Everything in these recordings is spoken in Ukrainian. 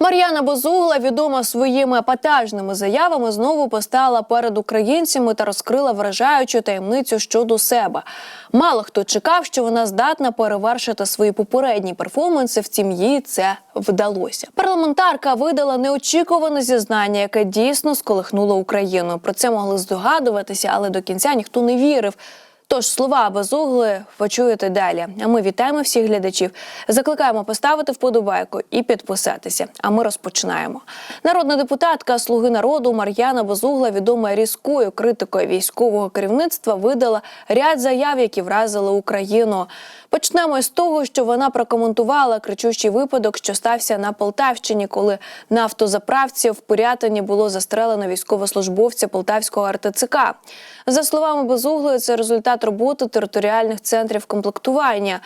Мар'яна Бозугла, відома своїми епатажними заявами, знову постала перед українцями та розкрила вражаючу таємницю щодо себе. Мало хто чекав, що вона здатна перевершити свої попередні перформанси. Втім, їй це вдалося. Парламентарка видала неочікуване зізнання, яке дійсно сколихнуло Україну. Про це могли здогадуватися, але до кінця ніхто не вірив. Тож слова безугли ви почуєте далі. А ми вітаємо всіх глядачів. Закликаємо поставити вподобайку і підписатися. А ми розпочинаємо. Народна депутатка Слуги народу Мар'яна Безугла, відома різкою критикою військового керівництва, видала ряд заяв, які вразили Україну. Почнемо з того, що вона прокоментувала кричущий випадок, що стався на Полтавщині, коли на автозаправці в Пирятині було застрелено військовослужбовця Полтавського РТЦК. За словами Безуглої, це результат роботи територіальних центрів комплектування.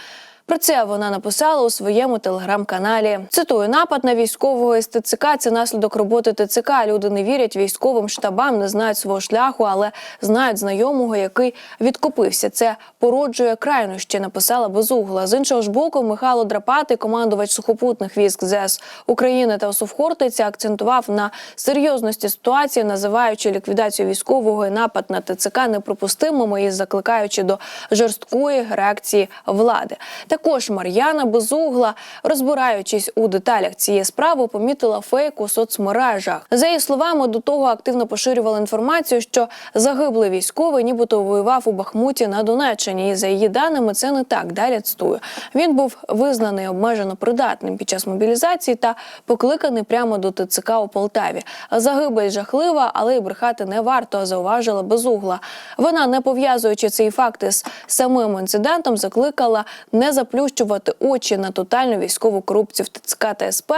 Про це вона написала у своєму телеграм-каналі. Цитую напад на військового з ТЦК – це наслідок роботи ТЦК. Люди не вірять військовим штабам, не знають свого шляху, але знають знайомого, який відкупився. Це породжує крайнощі, написала безугла. З іншого ж боку, Михайло Драпатий, командувач сухопутних військ ЗС України та Сувхортиця, акцентував на серйозності ситуації, називаючи ліквідацію військового і напад на ТЦК неприпустимими і закликаючи до жорсткої реакції влади. Також Мар'яна Безугла, розбираючись у деталях цієї справи, помітила фейк у соцмережах. За її словами, до того активно поширювали інформацію, що загиблий військовий, нібито воював у Бахмуті на Донеччині. І за її даними, це не так. Далі цитую. Він був визнаний обмежено придатним під час мобілізації та покликаний прямо до ТЦК у Полтаві. Загибель жахлива, але й брехати не варто, зауважила Безугла. Вона, не пов'язуючи цей факт із самим інцидентом, закликала не заплющувати очі на тотальну військову корупцію в ТЦК та СП,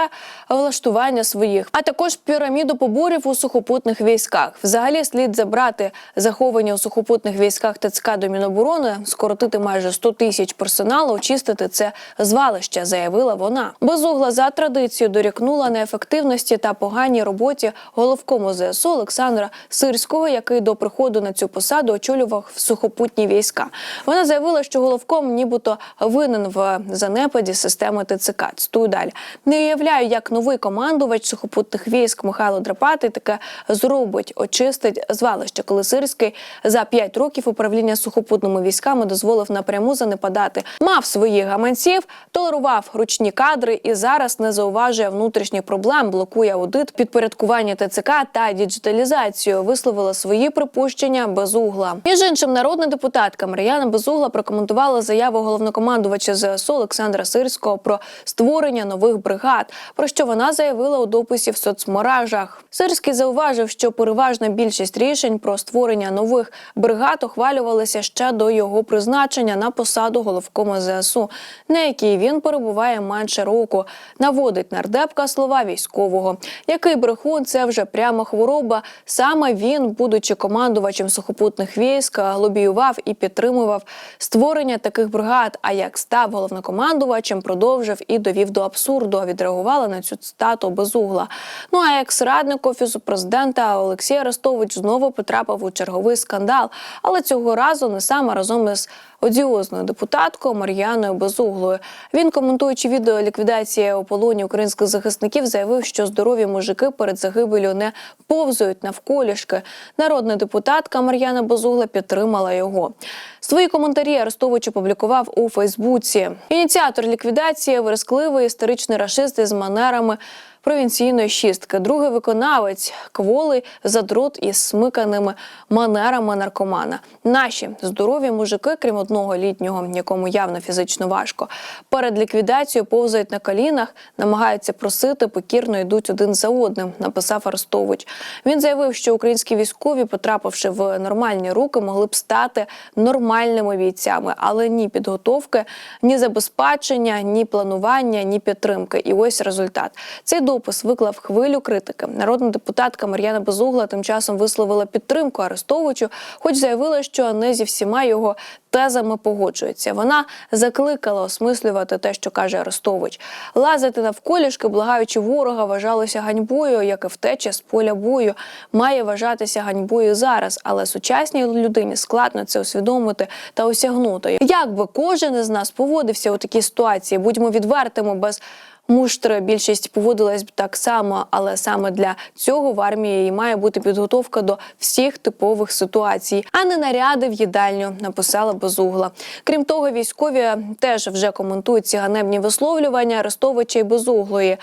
влаштування своїх, а також піраміду поборів у сухопутних військах. Взагалі слід забрати заховані у сухопутних військах ТЦК до Міноборони, скоротити майже 100 тисяч персоналу, очистити це звалище, заявила вона. Безугла за традицією дорікнула неефективності та поганій роботі головкому ЗСУ Олександра Сирського, який до приходу на цю посаду очолював сухопутні війська. Вона заявила, що головком нібито винен в занепаді системи ТЦК. Цитую далі. Не уявляю, як новий командувач сухопутних військ Михайло Драпатий таке зробить, очистить звалище, коли Сирський за п'ять років управління сухопутними військами дозволив напряму занепадати. Мав своїх гаманців, толерував ручні кадри і зараз не зауважує внутрішніх проблем, блокує аудит, підпорядкування ТЦК та діджиталізацію. Висловила свої припущення безугла. Між іншим, народна депутатка Мар'яна Безугла прокоментувала заяву головнокомандувача ЗСУ Олександра Сирського про створення нових бригад, про що вона заявила у дописі в соцмережах. Сирський зауважив, що переважна більшість рішень про створення нових бригад ухвалювалися ще до його призначення на посаду головкома ЗСУ, на якій він перебуває менше року. Наводить нардепка слова військового. Який брехун це вже прямо хвороба. Саме він, будучи командувачем сухопутних військ, лобіював і підтримував створення таких бригад. А як став головнокомандувачем, продовжив і довів до абсурду. Відреагувала на цю цитату безугла. Ну а екс-радник офісу президента Олексій Арестович знову потрапив у черговий скандал, але цього разу не саме разом із одіозною депутаткою Мар'яною Безуглою. Він, коментуючи відео ліквідації у полоні українських захисників, заявив, що здорові мужики перед загибелю не повзують навколішки. Народна депутатка Мар'яна Безугла підтримала його. Свої коментарі Арестович опублікував у Фейсбуці. Ініціатор ліквідації верескливий історичний рашист із манерами провінційної шістки. Другий виконавець кволий задрот із смиканими манерами наркомана. Наші здорові мужики, крім одного літнього, якому явно фізично важко, перед ліквідацією повзають на колінах, намагаються просити, покірно йдуть один за одним. Написав Арестович. Він заявив, що українські військові, потрапивши в нормальні руки, могли б стати нормальними бійцями, але ні підготовки, ні забезпечення, ні планування, ні підтримки. І ось результат. Цей допис виклав хвилю критики. Народна депутатка Мар'яна Безугла тим часом висловила підтримку Арестовичу, хоч заявила, що не зі всіма його тезами погоджується. Вона закликала осмислювати те, що каже Арестович. Лазити навколішки, благаючи ворога, вважалося ганьбою, як і втеча з поля бою, має вважатися ганьбою зараз, але сучасній людині складно це усвідомити та осягнути. Як би кожен із нас поводився у такій ситуації, будьмо відвертими без муштри. Більшість поводилась б так само, але саме для цього в армії має бути підготовка до всіх типових ситуацій, а не наряди в їдальню. Написала Безугла. Крім того, військові теж вже коментують ці ганебні висловлювання Арестовича і Безуглої.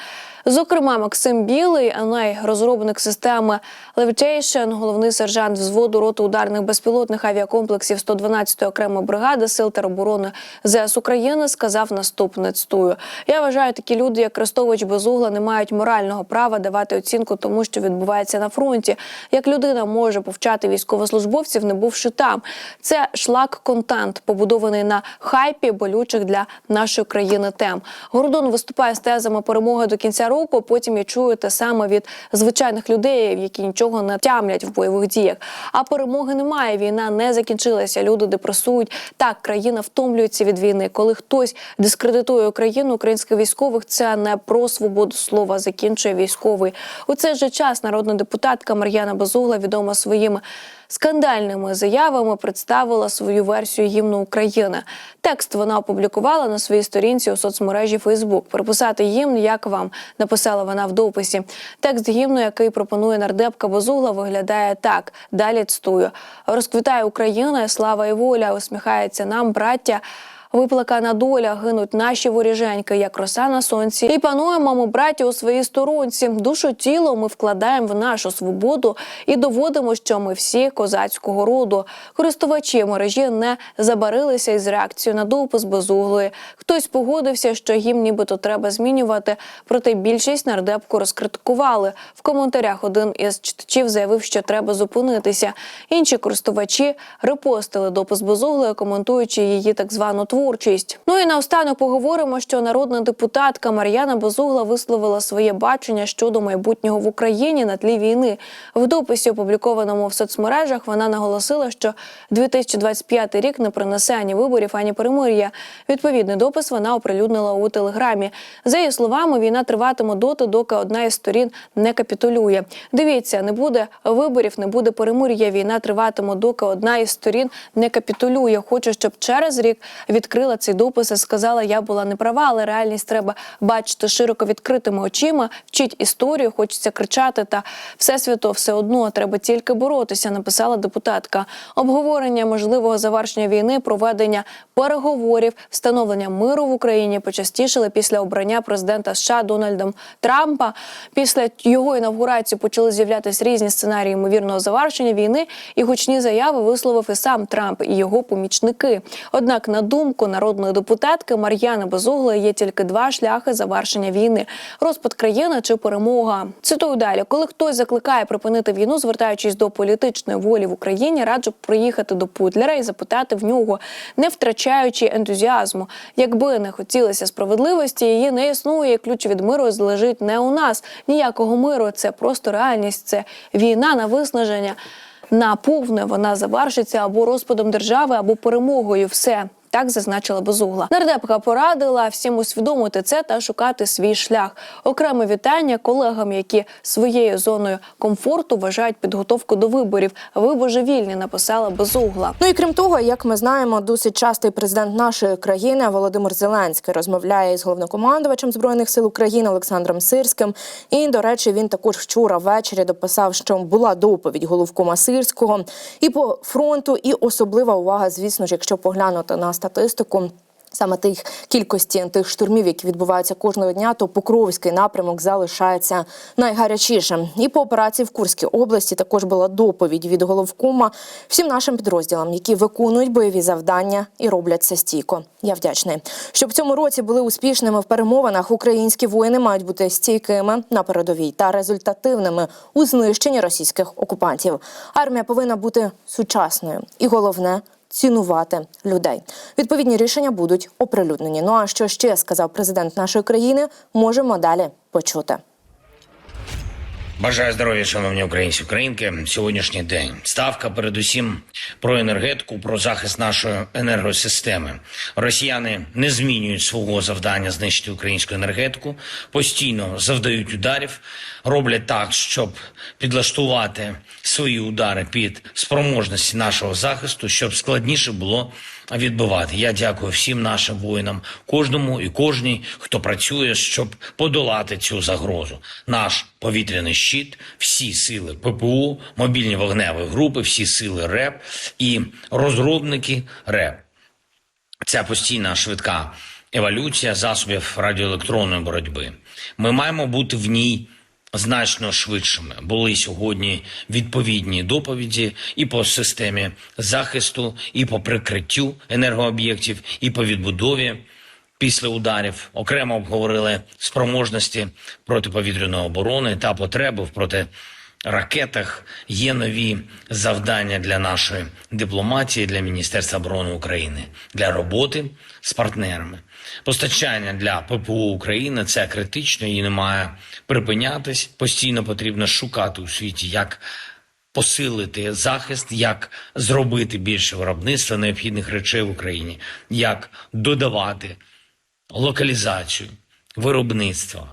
Зокрема, Максим Білий, Анай, розробник системи Levitation, головний сержант взводу роти ударних безпілотних авіакомплексів 112-ї окремої бригади сил тероборони ЗС України, сказав наступне цитую. Я вважаю, такі люди, як Крестович Безугла, не мають морального права давати оцінку тому, що відбувається на фронті. Як людина може повчати військовослужбовців, не бувши там. Це шлак-контент, побудований на хайпі болючих для нашої країни тем. Гордон виступає з тезами перемоги до кінця року. Потім я чую те саме від звичайних людей, які нічого не тямлять в бойових діях. А перемоги немає. Війна не закінчилася. Люди депресують. Так, країна втомлюється від війни. Коли хтось дискредитує Україну, українських військових, це не про свободу слова. Закінчує військовий. У цей же час народна депутатка Мар'яна Безугла відома своїми скандальними заявами представила свою версію гімну України. Текст вона опублікувала на своїй сторінці у соцмережі Фейсбук. Переписати гімн, як вам написала вона в дописі. Текст гімну, який пропонує нардепка Безугла, виглядає так. Далі цитую. розквітає Україна, слава і воля, усміхається нам, браття. Виплакана доля гинуть наші воріженьки, як роса на сонці, і пануємо ми, браті, у своїй сторонці. Душу тіло ми вкладаємо в нашу свободу і доводимо, що ми всі козацького роду. Користувачі мережі не забарилися із реакцією на допис безуглої. Хтось погодився, що їм нібито треба змінювати. Проте більшість нардепку розкритикували. В коментарях один із читачів заявив, що треба зупинитися. Інші користувачі репостили допис безуглої, коментуючи її так звану творчість. Ну і наостанок поговоримо, що народна депутатка Мар'яна Безугла висловила своє бачення щодо майбутнього в Україні на тлі війни. В дописі, опублікованому в соцмережах, вона наголосила, що 2025 рік не принесе ані виборів, ані перемир'я. Відповідний допис вона оприлюднила у телеграмі. За її словами, війна триватиме доти, доки одна із сторін не капітулює. Дивіться, не буде виборів, не буде перемир'я. Війна триватиме, доки одна із сторін не капітулює. Хочу, щоб через рік відкрила цей допис і сказала, я була не права, але реальність треба бачити широко відкритими очима. Вчить історію, хочеться кричати. Та всесвіто все одно треба тільки боротися. Написала депутатка. Обговорення можливого завершення війни, проведення переговорів, встановлення миру в Україні почастішили після обрання президента США Дональдом Трампа. Після його інавгурації почали з'являтися різні сценарії ймовірного завершення війни, і гучні заяви висловив і сам Трамп і його помічники. Однак, на думку народної депутатки Мар'яни Безуглої, є тільки два шляхи завершення війни: розпад країни чи перемога. Цитую далі, коли хтось закликає припинити війну, звертаючись до політичної волі в Україні, раджу приїхати до Путлера і запитати в нього, не втрачаючи ентузіазму. Якби не хотілося справедливості, її не існує. Ключ від миру лежить не у нас. Ніякого миру, це просто реальність. Це війна на виснаження. На повне вона завершиться або розпадом держави, або перемогою. Все. Так зазначила Безугла. Нардепка порадила всім усвідомити це та шукати свій шлях. Окреме вітання колегам, які своєю зоною комфорту вважають підготовку до виборів. Ви божевільні, написала Безугла. Ну і крім того, як ми знаємо, досить часто і президент нашої країни Володимир Зеленський розмовляє з головнокомандувачем збройних сил України Олександром Сирським. І до речі, він також вчора ввечері дописав, що була доповідь головкома Сирського і по фронту, і особлива увага, звісно ж, якщо поглянути на статистику. Саме тих кількості тих штурмів, які відбуваються кожного дня, то Покровський напрямок залишається найгарячішим. І по операції в Курській області також була доповідь від головкома всім нашим підрозділам, які виконують бойові завдання і роблять це стійко. Я вдячний, щоб в цьому році були успішними в перемовинах. Українські воїни мають бути стійкими на передовій та результативними у знищенні російських окупантів. Армія повинна бути сучасною і головне цінувати людей. Відповідні рішення будуть оприлюднені. Ну а що ще сказав президент нашої країни, можемо далі почути. Бажаю здоров'я, шановні українці, українки. Сьогоднішній день ставка, передусім про енергетику, про захист нашої енергосистеми. Росіяни не змінюють свого завдання знищити українську енергетику, постійно завдають ударів, роблять так, щоб підлаштувати свої удари під спроможності нашого захисту, щоб складніше було відбивати. Я дякую всім нашим воїнам, кожному і кожній, хто працює, щоб подолати цю загрозу. Наш повітряний щит, всі сили ППО, мобільні вогневі групи, всі сили РЕП і розробники РЕП. Ця постійна швидка еволюція засобів радіоелектронної боротьби. Ми маємо бути в ній значно швидшими. Були сьогодні відповідні доповіді і по системі захисту, і по прикриттю енергооб'єктів, і по відбудові після ударів. Окремо обговорили спроможності протиповітряної оборони та потреби в проти є нові завдання для нашої дипломатії, для Міністерства оборони України, для роботи з партнерами. Постачання для ППО України це критично і не має припинятись. Постійно потрібно шукати у світі, як посилити захист, як зробити більше виробництва необхідних речей в Україні, як додавати локалізацію, виробництва,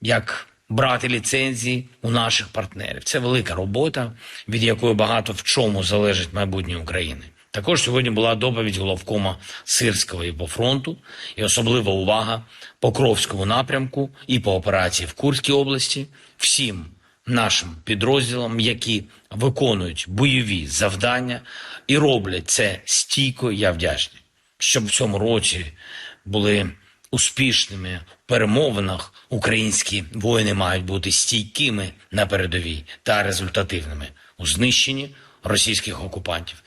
як брати ліцензії у наших партнерів. Це велика робота, від якої багато в чому залежить майбутнє України. Також сьогодні була доповідь головкома Сирського і по фронту, і особлива увага Покровському напрямку і по операції в Курській області, всім нашим підрозділам, які виконують бойові завдання і роблять це стійко. Я вдячний, щоб в цьому році були успішними в перемовинах. Українські воїни мають бути стійкими на передовій та результативними у знищенні російських окупантів.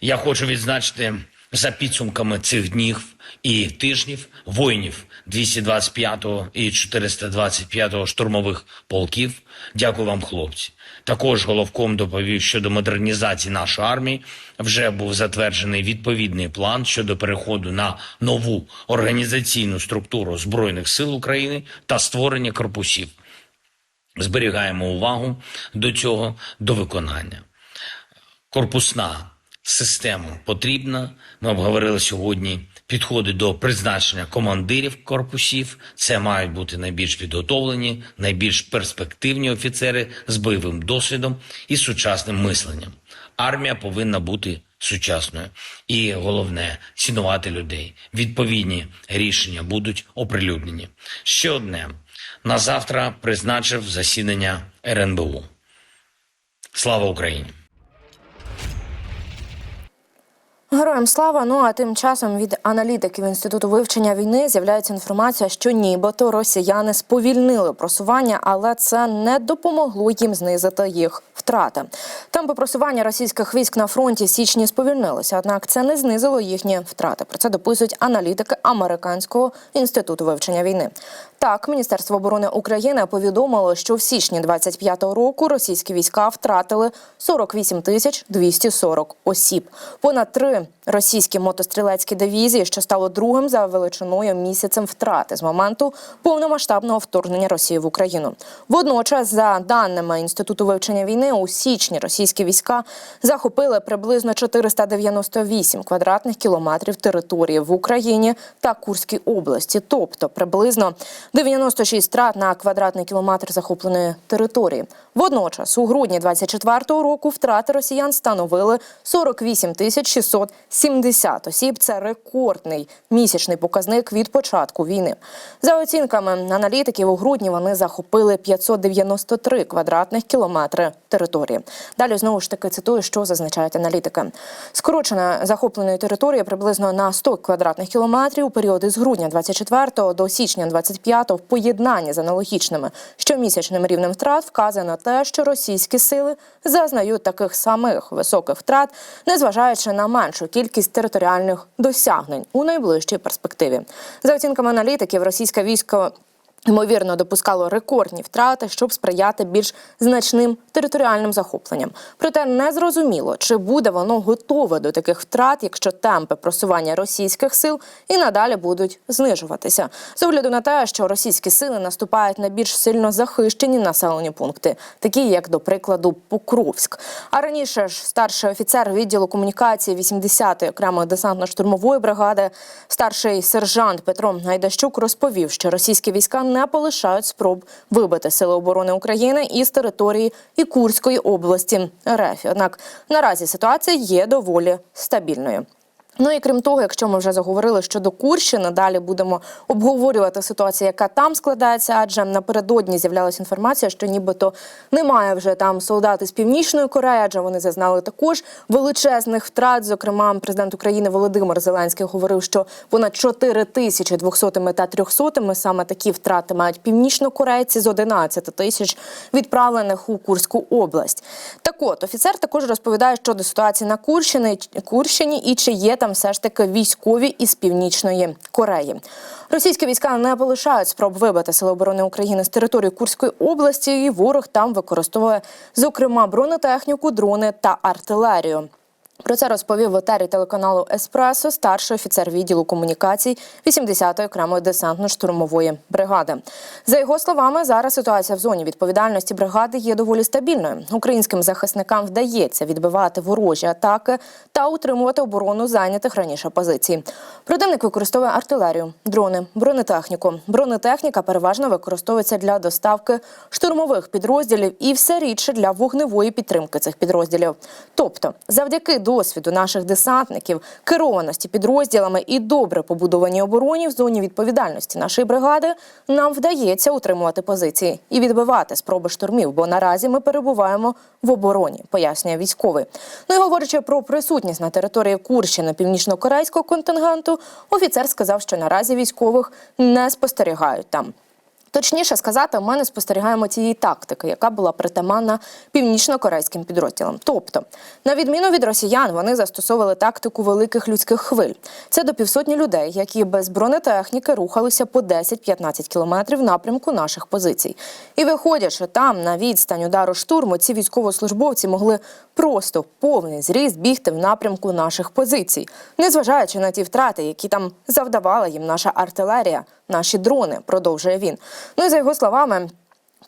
Я хочу відзначити за підсумками цих днів і тижнів воїнів 225-го і 425-го штурмових полків. Дякую вам, хлопці. Також головком доповів щодо модернізації нашої армії. Вже був затверджений відповідний план щодо переходу на нову організаційну структуру збройних сил України та створення корпусів. Зберігаємо увагу до цього до виконання корпусна система потрібна. Ми обговорили сьогодні підходи до призначення командирів корпусів. Це мають бути найбільш підготовлені, найбільш перспективні офіцери з бойовим досвідом і сучасним мисленням. Армія повинна бути сучасною і головне цінувати людей. Відповідні рішення будуть оприлюднені. Ще одне на завтра призначив засідання РНБУ. Слава Україні! Героям слава. Ну а тим часом від аналітиків інституту вивчення війни з'являється інформація, що нібито росіяни сповільнили просування, але це не допомогло їм знизити їх втрати. Темпи просування російських військ на фронті січні сповільнилися, однак це не знизило їхні втрати. Про це дописують аналітики американського інституту вивчення війни. Так, Міністерство оборони України повідомило, що в січні 25-го року російські війська втратили 48 тисяч 240 осіб. Понад три російські мотострілецькі дивізії, що стало другим за величиною місяцем втрати з моменту повномасштабного вторгнення Росії в Україну. Водночас, за даними інституту вивчення війни, у січні російські війська захопили приблизно 498 квадратних кілометрів території в Україні та Курській області, тобто приблизно 96 втрат на квадратний кілометр захопленої території. Водночас, у грудні 24-го року втрати росіян становили 48 тисяч 670 осіб. Це рекордний місячний показник від початку війни. За оцінками аналітиків, у грудні вони захопили 593 квадратних кілометри території. Далі знову ж таки цитую, що зазначають аналітики. Скорочена захопленої території приблизно на 100 квадратних кілометрів у періоди з грудня 24 до січня 25 в поєднанні з аналогічними щомісячним рівнем втрат вказує на те, що російські сили зазнають таких самих високих втрат, незважаючи на меншу кількість територіальних досягнень у найближчій перспективі. За оцінками аналітиків, російське військо ймовірно допускало рекордні втрати, щоб сприяти більш значним територіальним захопленням. Проте не зрозуміло, чи буде воно готове до таких втрат, якщо темпи просування російських сил і надалі будуть знижуватися. З огляду на те, що російські сили наступають на більш сильно захищені населені пункти, такі як, до прикладу, Покровськ. А раніше ж старший офіцер відділу комунікації 80-ї окремої десантно-штурмової бригади, старший сержант Петро Гайдащук розповів, що російські війська не полишають спроб вибити сили оборони України із території і Курської області РФ. Однак наразі ситуація є доволі стабільною. Ну і крім того, якщо ми вже заговорили щодо Курщини, далі будемо обговорювати ситуацію, яка там складається, адже напередодні з'являлася інформація, що нібито немає вже там солдати з північної Кореї, адже вони зазнали також величезних втрат. Зокрема, президент України Володимир Зеленський говорив, що понад 4 тисячі 200 та 300 саме такі втрати мають північнокорейці з 11 тисяч відправлених у Курську область. Так от офіцер також розповідає щодо ситуації на Курщині, Курщині і чи є там все ж таки військові із північної Кореї. Російські війська не полишають спроб вибити Сили оборони України з території Курської області, і ворог там використовує зокрема бронетехніку, дрони та артилерію. Про це розповів в етері телеканалу Еспресо старший офіцер відділу комунікацій 80-ї окремої десантно-штурмової бригади. За його словами, зараз ситуація в зоні відповідальності бригади є доволі стабільною. Українським захисникам вдається відбивати ворожі атаки та утримувати оборону зайнятих раніше позицій. Противник використовує артилерію, дрони, бронетехніку. Бронетехніка переважно використовується для доставки штурмових підрозділів і все рідше для вогневої підтримки цих підрозділів. Тобто, завдяки досвіду наших десантників, керованості підрозділами і добре побудованій обороні в зоні відповідальності нашої бригади, нам вдається утримувати позиції і відбивати спроби штурмів, бо наразі ми перебуваємо в обороні, пояснює військовий. Ну і говорячи про присутність на території Курщини північно-корейського контингенту, офіцер сказав, що наразі військових не спостерігають там. Точніше сказати, ми не спостерігаємо тієї тактики, яка була притаманна північно-корейським підрозділам. Тобто, на відміну від росіян, вони застосовували тактику великих людських хвиль. Це до півсотні людей, які без бронетехніки рухалися по 10-15 кілометрів напрямку наших позицій. І виходячи там на відстань удару штурму, ці військовослужбовці могли просто повний зріст бігти в напрямку наших позицій, незважаючи на ті втрати, які там завдавала їм наша артилерія, наші дрони, продовжує він. Ну і за його словами.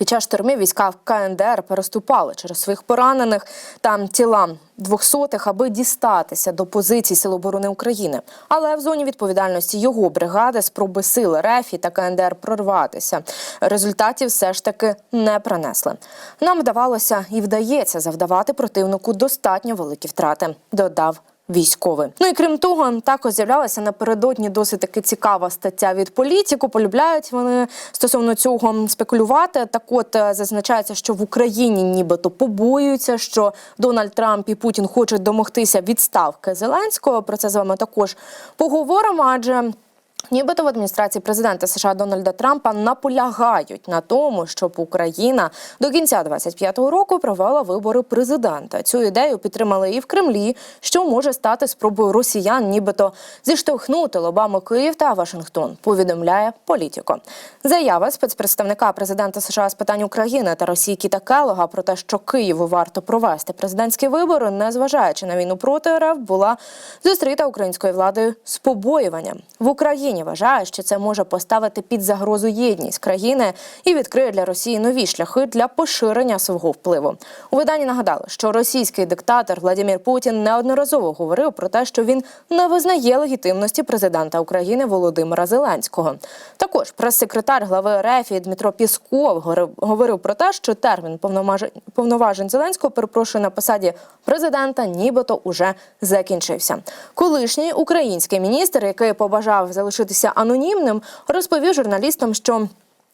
Під час штурмів війська КНДР переступали через своїх поранених та тіла двохсотих, аби дістатися до позицій Сил оборони України. Але в зоні відповідальності його бригади спроби сили РЕФІ та КНДР прорватися. Результатів все ж таки не принесли. Нам вдавалося і вдається завдавати противнику достатньо великі втрати. Додав військовий. Ну і крім того, також з'являлася напередодні досить таки цікава стаття від політику. Полюбляють вони стосовно цього спекулювати. Так, от е, зазначається, що в Україні нібито побоюються, що Дональд Трамп і Путін хочуть домогтися відставки Зеленського. Про це з вами також поговоримо. Адже Нібито в адміністрації президента США Дональда Трампа наполягають на тому, щоб Україна до кінця 25-го року провела вибори президента. Цю ідею підтримали і в Кремлі, що може стати спробою росіян, нібито зіштовхнути лобами Київ та Вашингтон. Повідомляє політико. Заява спецпредставника президента США з питань України та Росії Кіта Келога про те, що Києву варто провести президентські вибори, незважаючи на війну проти РФ, була зустріта українською владою з побоюванням в Україні. Вважає, що це може поставити під загрозу єдність країни і відкриє для Росії нові шляхи для поширення свого впливу. У виданні нагадали, що російський диктатор Владимир Путін неодноразово говорив про те, що він не визнає легітимності президента України Володимира Зеленського. Також прес-секретар глави РФ Дмитро Пісков говорив- про те, що термін повноважень Зеленського перепрошую на посаді президента, нібито уже закінчився. Колишній український міністр, який побажав залишитися анонімним, розповів журналістам, що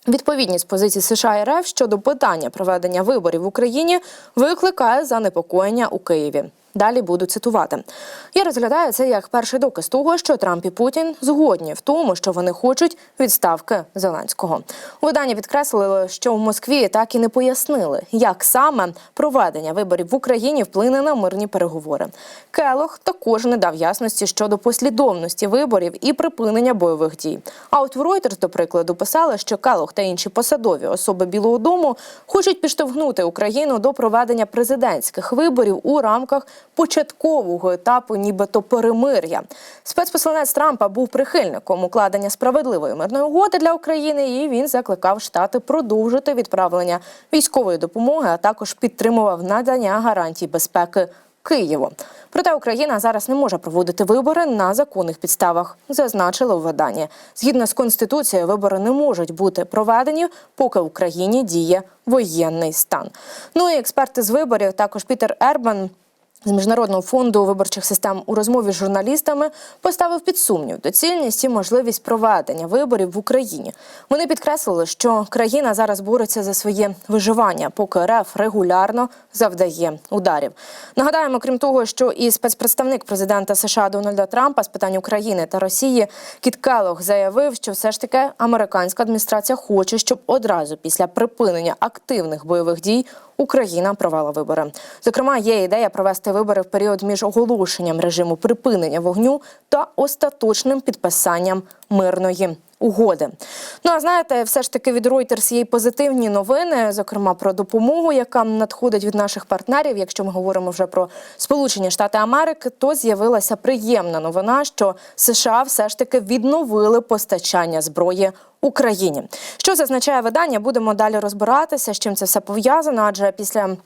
Відповідність позиції США і РФ щодо питання проведення виборів в Україні викликає занепокоєння у Києві. Далі буду цитувати. Я розглядаю це як перший доказ того, що Трамп і Путін згодні в тому, що вони хочуть відставки Зеленського. У виданні підкреслили, що в Москві так і не пояснили, як саме проведення виборів в Україні вплине на мирні переговори. Келох також не дав ясності щодо послідовності виборів і припинення бойових дій. А от в Reuters, до прикладу, писали, що Келох та інші посадові особи Білого Дому хочуть підштовхнути Україну до проведення президентських виборів у рамках початкового етапу, нібито перемир'я. Спецпосланець Трампа був прихильником укладення справедливої мирної угоди для України, і він закликав штати продовжити відправлення військової допомоги, а також підтримував надання гарантій безпеки Києву. Проте Україна зараз не може проводити вибори на законних підставах, зазначили у виданні. Згідно з конституцією, вибори не можуть бути проведені, поки в Україні діє воєнний стан. Ну і експерти з виборів, також Пітер Ербан. З міжнародного фонду виборчих систем у розмові з журналістами поставив під сумнів доцільність і можливість проведення виборів в Україні. Вони підкреслили, що країна зараз бореться за своє виживання, поки РФ регулярно завдає ударів. Нагадаємо, крім того, що і спецпредставник президента США Дональда Трампа з питань України та Росії Кіт Келлог заявив, що все ж таки американська адміністрація хоче, щоб одразу після припинення активних бойових дій Україна провела вибори. Зокрема, є ідея провести вибори в період між оголошенням режиму припинення вогню та остаточним підписанням мирної. Угоди, ну а знаєте, все ж таки від Reuters є й позитивні новини, зокрема про допомогу, яка надходить від наших партнерів. Якщо ми говоримо вже про Сполучені Штати Америки, то з'явилася приємна новина, що США все ж таки відновили постачання зброї Україні. Що зазначає видання? Будемо далі розбиратися, з чим це все пов'язано, адже після.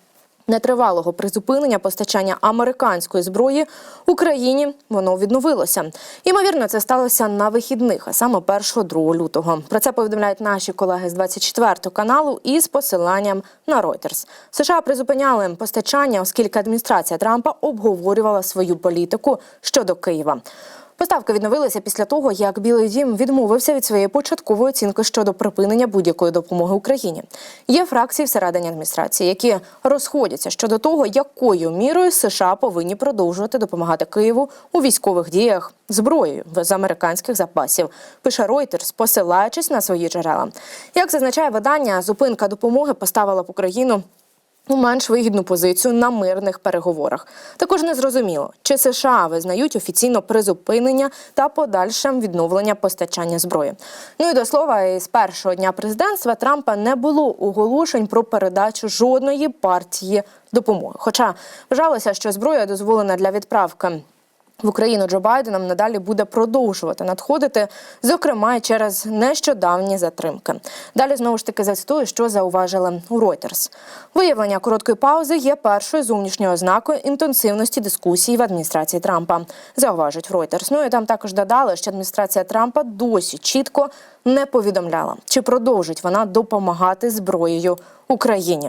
Нетривалого призупинення постачання американської зброї Україні воно відновилося. Ймовірно, це сталося на вихідних, а саме 1-2 лютого. Про це повідомляють наші колеги з 24 каналу із посиланням на Reuters. США призупиняли постачання, оскільки адміністрація Трампа обговорювала свою політику щодо Києва. Поставки відновилися після того, як Білий Дім відмовився від своєї початкової оцінки щодо припинення будь-якої допомоги Україні. Є фракції всередині адміністрації, які розходяться щодо того, якою мірою США повинні продовжувати допомагати Києву у військових діях зброєю з американських запасів. Пише Reuters, посилаючись на свої джерела. Як зазначає видання, зупинка допомоги поставила б Україну у менш вигідну позицію на мирних переговорах. Також не зрозуміло, чи США визнають офіційно призупинення та подальше відновлення постачання зброї. Ну і до слова, із першого дня президентства Трампа не було оголошень про передачу жодної партії допомоги. Хоча вважалося, що зброя дозволена для відправки. В Україну Джо Байденом надалі буде продовжувати надходити, зокрема через нещодавні затримки. Далі знову ж таки зацитую, що зауважили у Reuters. Виявлення короткої паузи є першою зовнішньою ознакою інтенсивності дискусії в адміністрації Трампа. Зауважують в Reuters. Ну і там також додали, що адміністрація Трампа досі чітко не повідомляла, чи продовжить вона допомагати зброєю Україні.